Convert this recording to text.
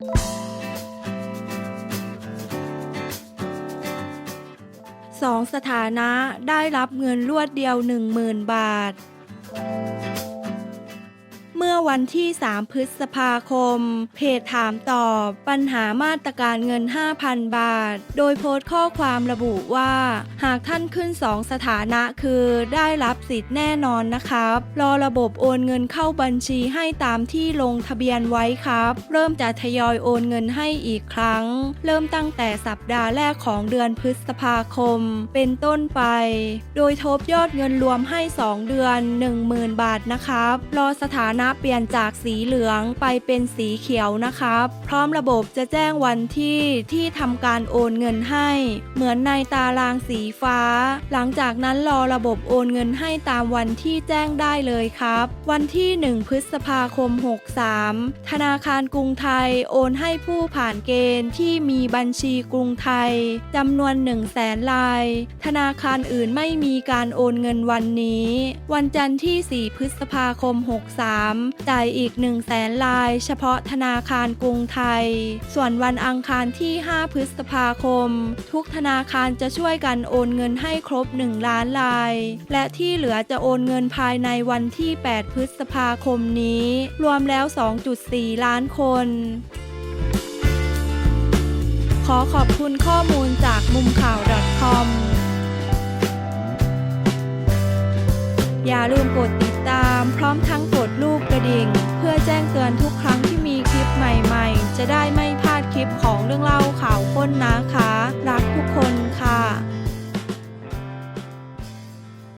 สองสถานะได้รับเงินรวดเดียว 10,000 บาท วันที่ 3 พฤษภาคม เพจถามตอบ ปัญหามาตรการเงิน 5,000 บาท โดยโพสต์ข้อความระบุว่า หากท่านขึ้น 2 สถานะคือได้รับสิทธิ์แน่นอนนะครับ รอระบบโอนเงินเข้าบัญชีให้ตามที่ลงทะเบียนไว้ครับ เริ่มจะทยอยโอนเงินให้อีกครั้ง เริ่มตั้งแต่สัปดาห์แรกของเดือนพฤษภาคม เป็นต้นไป โดยทบยอดเงินรวมให้ 2 เดือน 10,000 บาทนะครับ รอสถานะเปลี่ยนลี่ยนจากสีเหลืองไปเป็นสีเขียวนะครับ พร้อมระบบจะแจ้งวันที่ที่ทำการโอนเงินให้ เหมือนในตารางสีฟ้า หลังจากนั้นรอระบบโอนเงินให้ตามวันที่แจ้งได้เลยครับ วันที่ 1 พฤษภาคม 63 ธนาคารกรุงไทยโอนให้ผู้ผ่านเกณฑ์ที่มีบัญชีกรุงไทยจำนวน 1 0 0 0 0แสนลาย ธนาคารอื่นไม่มีการโอนเงินวันนี้ วันจันทร์ที่ 4 พฤษภาคม 63จ่ายอีก 1 0 0 0 0แสนลาย เฉพาะธนาคารกรุงไทย ส่วนวันอังคารที่ 5 พฤษภาคม ทุกธนาคารจะช่วยกันโอนเงินให้ครบ 1 ล้านลาย และที่เหลือจะโอนเงินภายในวันที่ 8 พฤษภาคมนี้ รวมแล้ว 2.4 ล้านคน ขอขอบคุณข้อมูลจากมุมข่าว .com อย่าลืมกดติดตามพร้อมทั้งกด รูปกระดิ่ง เพื่อแจ้งเตือนทุกครั้งที่มีคลิปใหม่ๆ จะได้ไม่พลาดคลิปของเรื่องเล่าข่าวค้นนะคะ รักทุกคน